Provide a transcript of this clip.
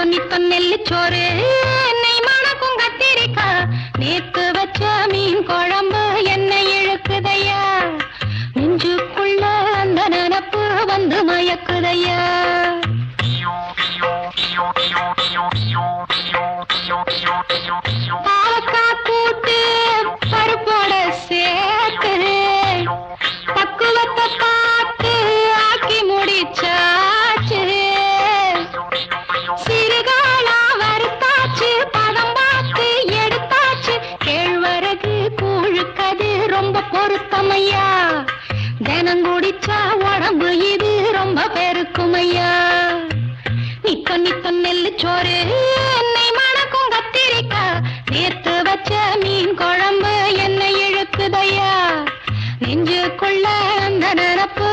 நித்த நித்த நெல்லிச்சோறு நெய் மணக்கும் கத்திரிக்கா நேத்து வச்ச மீன் குழம்பு என்ன இழுக்குதையா? நெஞ்சுக்குள்ள அந்த நினப்பு வந்து மயக்குதையா? பாவக்காய் கூழுக்கது ரொம்ப பொருத்தமையா? தினம் குடிச்சா உடம்பு இது ரொம்ப பெருக்குமையா? நித்த நித்த நெல்லு சோறு என்னை மணக்கும் கத்திரிக்கா நேத்து வச்ச மீன் குழம்பு என்னை இழுக்குதையா? நெஞ்சுக்குள்ள அந்த நினப்பு